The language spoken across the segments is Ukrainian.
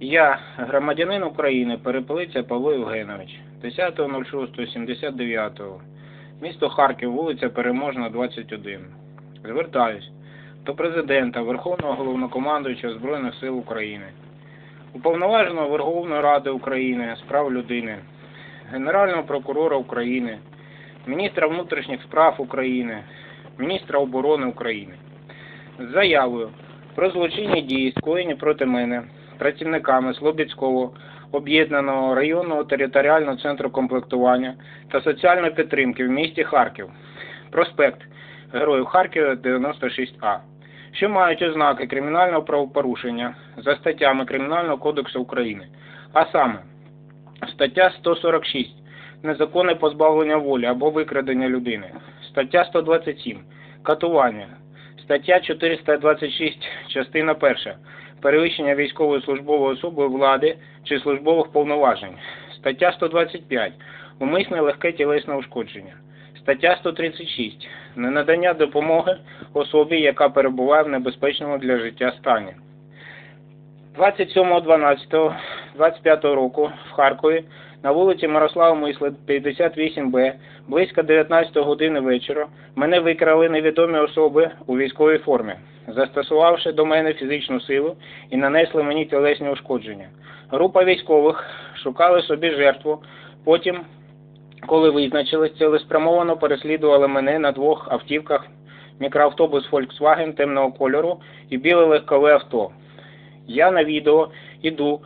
Я, громадянин України, перепелиця Павло Євгенович, 10.06.79, місто Харків, вулиця Переможна, 21. Звертаюсь до Президента Верховного Головнокомандуюча Збройних сил України, Уповноваженого Верховної Ради України з прав людини, Генерального прокурора України, міністра внутрішніх справ України, міністра оборони України. З заявою про злочинні дії, скоєні проти мене працівниками Слобідського об'єднаного районного територіального центру комплектування та соціальної підтримки в місті Харків. Проспект Героїв Харкова 96А, що мають ознаки кримінального правопорушення за статтями Кримінального кодексу України, а саме стаття 146 незаконне позбавлення волі або викрадення людини, стаття 127 катування, стаття 426 частина 1 перевищення військової службової особи влади чи службових повноважень. Стаття 125. Умисне легке тілесне ушкодження. Стаття 136. Ненадання допомоги особі, яка перебуває в небезпечному для життя стані. 27.12.25 року в Харкові на вулиці Мирослава Мисли, 58Б, близько 19 години вечора, мене викрали невідомі особи у військовій формі, застосувавши до мене фізичну силу і нанесли мені тілесні ушкодження. Група військових шукали собі жертву, потім, коли визначились, цілеспрямовано переслідували мене на двох автівках мікроавтобус Volkswagen темного кольору і біле легкове авто. Я на відео іду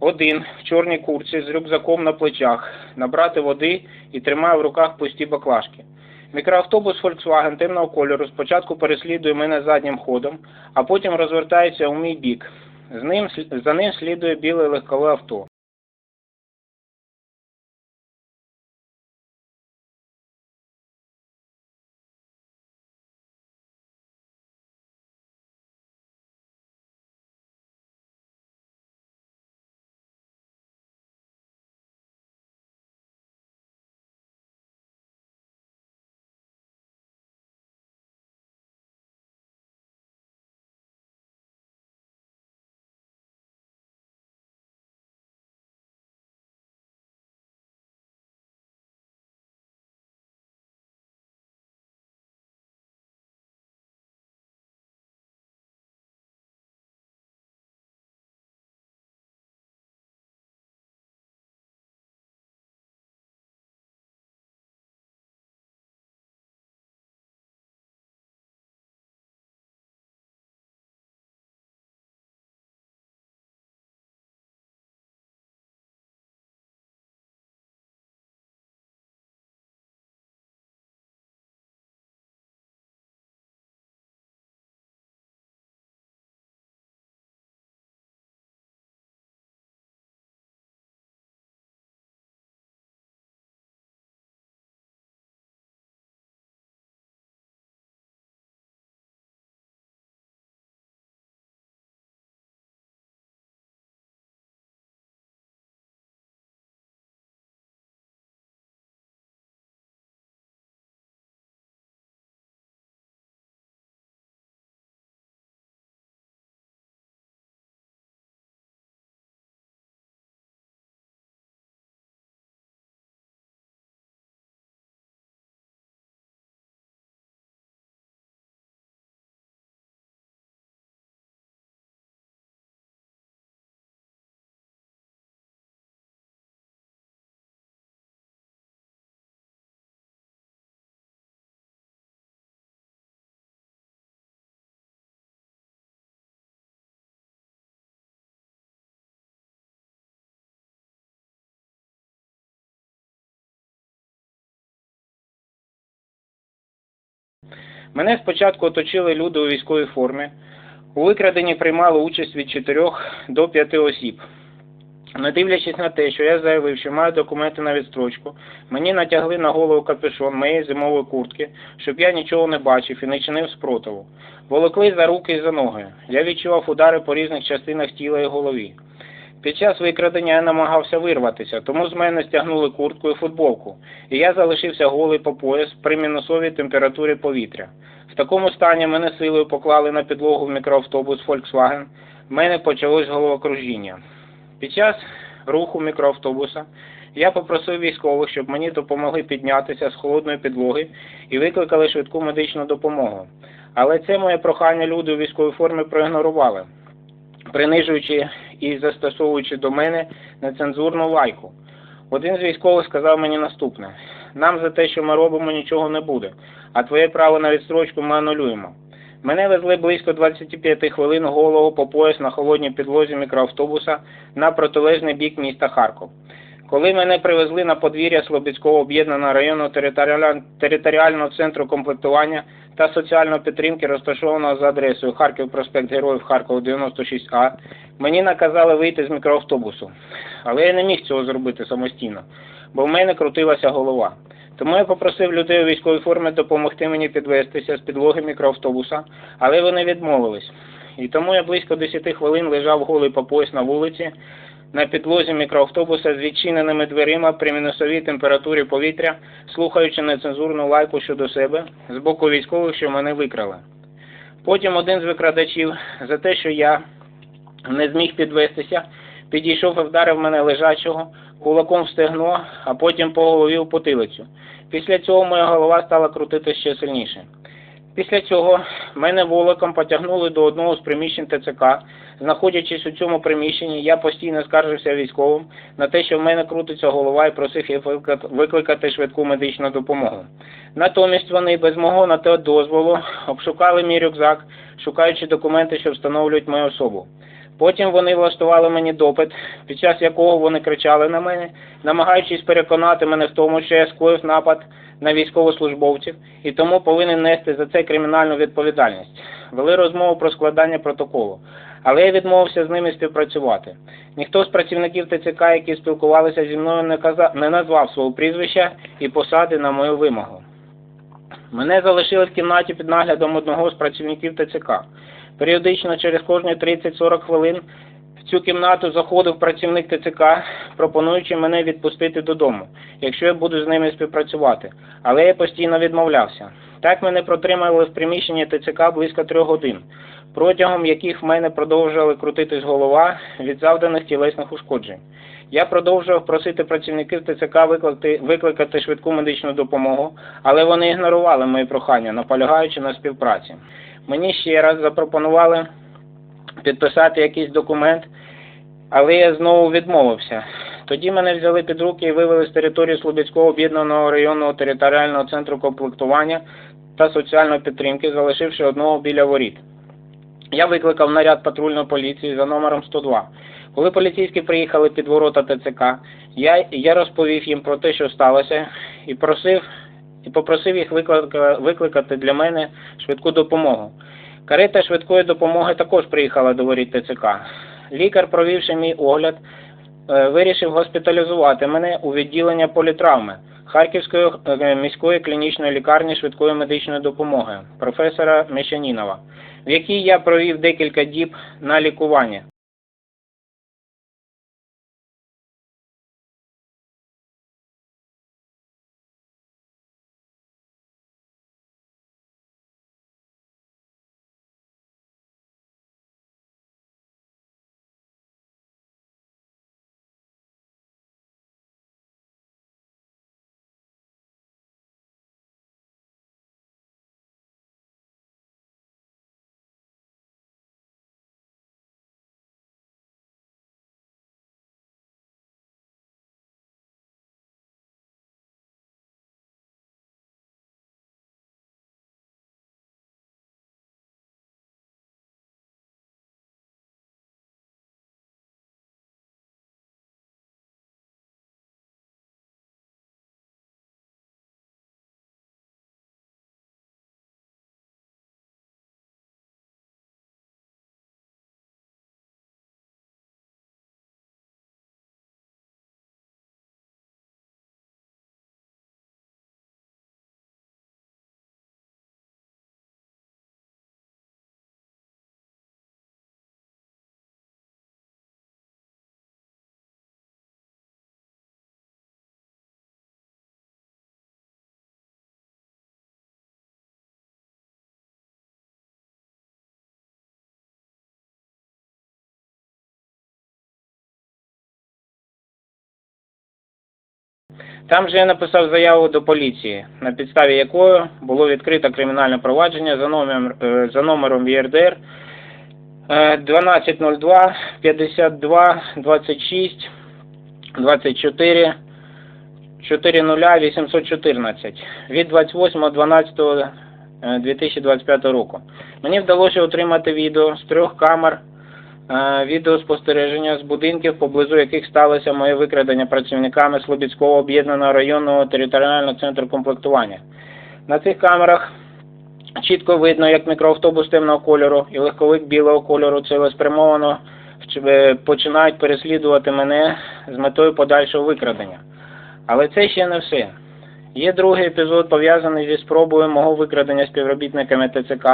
один в чорній курці з рюкзаком на плечах, набрати води і тримає в руках пусті баклажки. Мікроавтобус Volkswagen темного кольору спочатку переслідує мене заднім ходом, а потім розвертається у мій бік. За ним слідує біле легкове авто. Мене спочатку оточили люди у військовій формі. У викраденні приймали участь від 4 до 5 осіб. Не дивлячись на те, що я заявив, що маю документи на відстрочку, мені натягли на голову капюшон моєї зимової куртки, щоб я нічого не бачив і не чинив спротиву. Волокли за руки і за ноги. Я відчував удари по різних частинах тіла і голові. Під час викрадення я намагався вирватися, тому з мене стягнули куртку і футболку, і я залишився голий по пояс при мінусовій температурі повітря. В такому стані мене силою поклали на підлогу в мікроавтобус Volkswagen. В мене почалось головокружіння. Під час руху мікроавтобуса я попросив військових, щоб мені допомогли піднятися з холодної підлоги і викликали швидку медичну допомогу. Але це моє прохання люди у військовій формі проігнорували, принижуючи і застосовуючи до мене нецензурну лайку. Один з військових сказав мені наступне: нам за те, що ми робимо, нічого не буде, а твоє право на відстрочку ми анулюємо. Мене везли близько 25 хвилин голову по пояс на холодній підлозі мікроавтобуса на протилежний бік міста Харков. Коли мене привезли на подвір'я Слобідського об'єднаного районного територіального центру комплектування та соціальної підтримки, розташованого за адресою Харків проспект Героїв Харкова 96А, мені наказали вийти з мікроавтобусу. Але я не міг цього зробити самостійно, бо в мене крутилася голова. Тому я попросив людей у військовій формі допомогти мені підвестися з підлоги мікроавтобуса, але вони відмовились. І тому я близько 10 хвилин лежав голий по пояс на вулиці, на підлозі мікроавтобуса з відчиненими дверима при мінусовій температурі повітря, слухаючи нецензурну лайку щодо себе з боку військових, що мене викрали. Потім один з викрадачів за те, що я не зміг підвестися, підійшов і вдарив мене лежачого кулаком в стегно, а потім по голові в потилицю. Після цього моя голова стала крутити ще сильніше. Після цього мене волоком потягнули до одного з приміщень ТЦК. Знаходячись у цьому приміщенні, я постійно скаржився військовим на те, що в мене крутиться голова і просив їх викликати- швидку медичну допомогу. Натомість вони без мого на те дозволу обшукали мій рюкзак, шукаючи документи, що встановлюють мою особу. Потім вони влаштували мені допит, під час якого вони кричали на мене, намагаючись переконати мене в тому, що я скоїв напад на військовослужбовців і тому повинен нести за це кримінальну відповідальність. Вели розмову про складання протоколу, але я відмовився з ними співпрацювати. Ніхто з працівників ТЦК, які спілкувалися зі мною, не, каза... не назвав свого прізвища і посади на мою вимогу. Мене залишили в кімнаті під наглядом одного з працівників ТЦК. Періодично через кожні 30-40 хвилин в цю кімнату заходив працівник ТЦК, пропонуючи мене відпустити додому, якщо я буду з ними співпрацювати. Але я постійно відмовлявся. Так мене протримали в приміщенні ТЦК близько трьох годин, протягом яких в мене продовжували крутитись голова від завданих тілесних ушкоджень. Я продовжував просити працівників ТЦК викликати, викликати швидку медичну допомогу, але вони ігнорували мої прохання, наполягаючи на співпраці. Мені ще раз запропонували підписати якийсь документ, але я знову відмовився. Тоді мене взяли під руки і вивели з території Слобідського об'єднаного районного територіального центру комплектування та соціальної підтримки, залишивши одного біля воріт. Я викликав наряд патрульної поліції за номером 102. Коли поліцейські приїхали під ворота ТЦК, я, я розповів їм про те, що сталося, і просив і попросив їх викликати для мене швидку допомогу. Карета швидкої допомоги також приїхала до воріт ТЦК. Лікар, провівши мій огляд, е, вирішив госпіталізувати мене у відділення політравми Харківської е, міської клінічної лікарні швидкої медичної допомоги професора Мещанінова, в якій я провів декілька діб на лікування. Там же я написав заяву до поліції, на підставі якої було відкрито кримінальне провадження за номером, е, за номером ЄРДР е, 1202 52 26 24 40 814 від 28.12.2025 року. Мені вдалося отримати відео з трьох камер е, відеоспостереження з будинків, поблизу яких сталося моє викрадення працівниками Слобідського об'єднаного районного територіального центру комплектування. На цих камерах чітко видно, як мікроавтобус темного кольору і легковик білого кольору цілеспрямовано е, починають переслідувати мене з метою подальшого викрадення. Але це ще не все. Є другий епізод, пов'язаний зі спробою мого викрадення співробітниками ТЦК.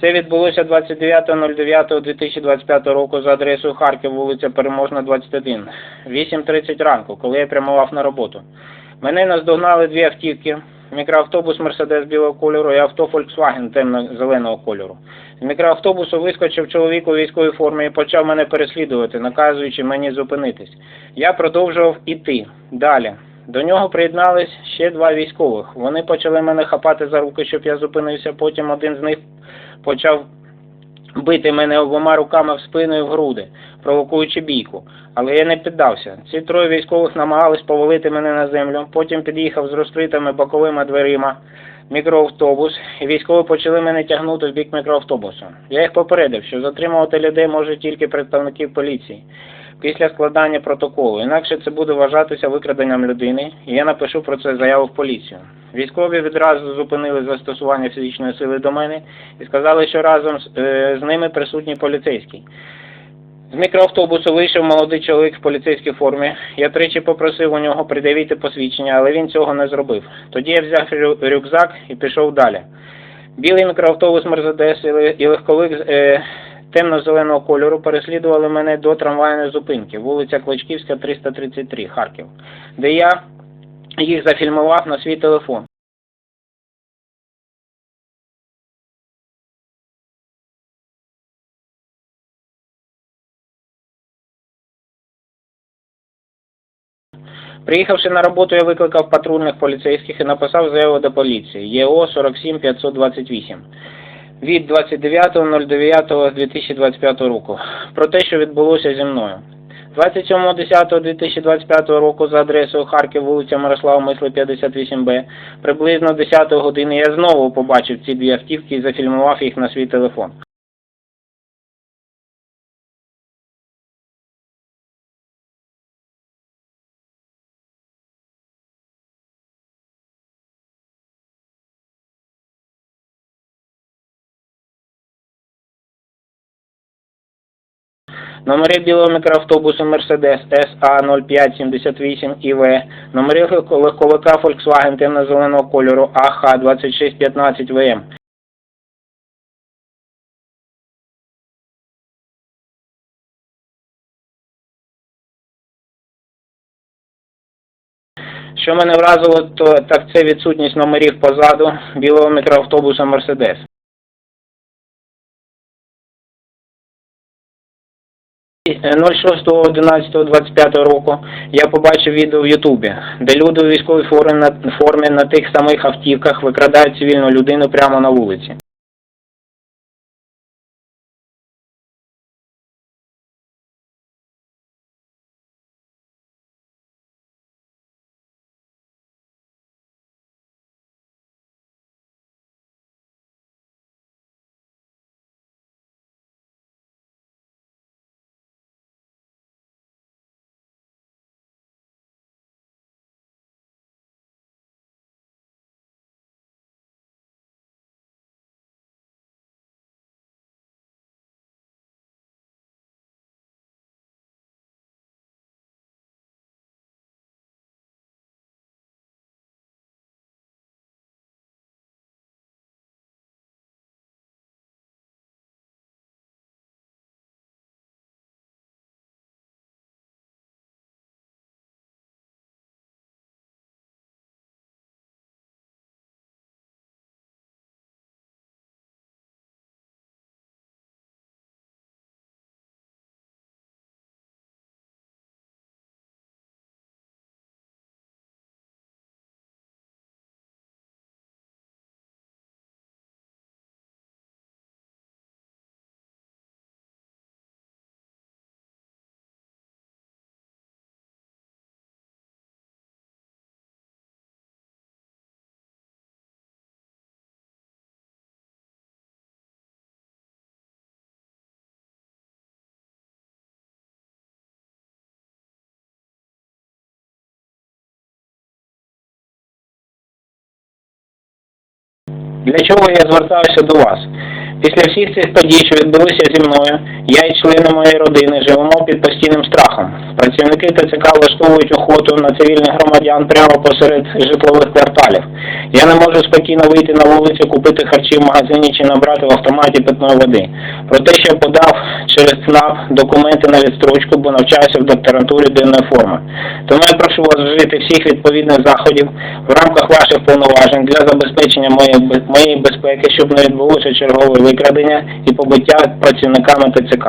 Це відбулося 29.09.2025 року за адресою Харків, вулиця Переможна, 21, 8.30 ранку, коли я прямував на роботу. Мене наздогнали дві автівки, мікроавтобус Мерседес білого кольору і авто Volkswagen темно-зеленого кольору. З мікроавтобусу вискочив чоловік у військовій формі і почав мене переслідувати, наказуючи мені зупинитись. Я продовжував іти далі. До нього приєднались ще два військових. Вони почали мене хапати за руки, щоб я зупинився. Потім один з них почав бити мене обома руками в спину і в груди, провокуючи бійку. Але я не піддався. Ці троє військових намагались повалити мене на землю. Потім під'їхав з розкритими боковими дверима мікроавтобус, і військові почали мене тягнути в бік мікроавтобусу. Я їх попередив, що затримувати людей можуть тільки представників поліції після складання протоколу. Інакше це буде вважатися викраденням людини, і я напишу про це заяву в поліцію. Військові відразу зупинили застосування фізичної сили до мене і сказали, що разом з, е, ними присутній поліцейський. З мікроавтобусу вийшов молодий чоловік в поліцейській формі. Я тричі попросив у нього придавити посвідчення, але він цього не зробив. Тоді я взяв рю- рюкзак і пішов далі. Білий мікроавтобус Мерседес і легковик е, темно-зеленого кольору переслідували мене до трамвайної зупинки, вулиця Клочківська, 333, Харків, де я їх зафільмував на свій телефон. Приїхавши на роботу, я викликав патрульних поліцейських і написав заяву до поліції. ЄО 47528 від 29.09.2025 року про те, що відбулося зі мною. 27.10.2025 року за адресою Харків, вулиця Мирослава Мисли, 58Б, приблизно 10 години я знову побачив ці дві автівки і зафільмував їх на свій телефон. Номери білого мікроавтобусу Mercedes SA0578 ІВ, номери легковика Volkswagen темно-зеленого кольору АХ2615 ВМ. Що мене вразило, то так це відсутність номерів позаду білого мікроавтобуса Mercedes. 06.11.25 року я побачив відео в Ютубі, де люди у військовій формі на, формі на тих самих автівках викрадають цивільну людину прямо на вулиці. Для чого я звертаюся до вас? Після всіх цих подій, що відбулися зі мною, я і члени моєї родини живемо під постійним страхом. Працівники ТЦК влаштовують охоту на цивільних громадян прямо посеред житлових кварталів. Я не можу спокійно вийти на вулицю, купити харчі в магазині чи набрати в автоматі питної води. Про те, що подав через ЦНАП документи на відстрочку, бо навчаюся в докторантурі денної форми. Тому я прошу вас вжити всіх відповідних заходів в рамках ваших повноважень для забезпечення моєї, моєї безпеки, щоб не відбулося чергове викрадення і побиття працівниками ТЦК.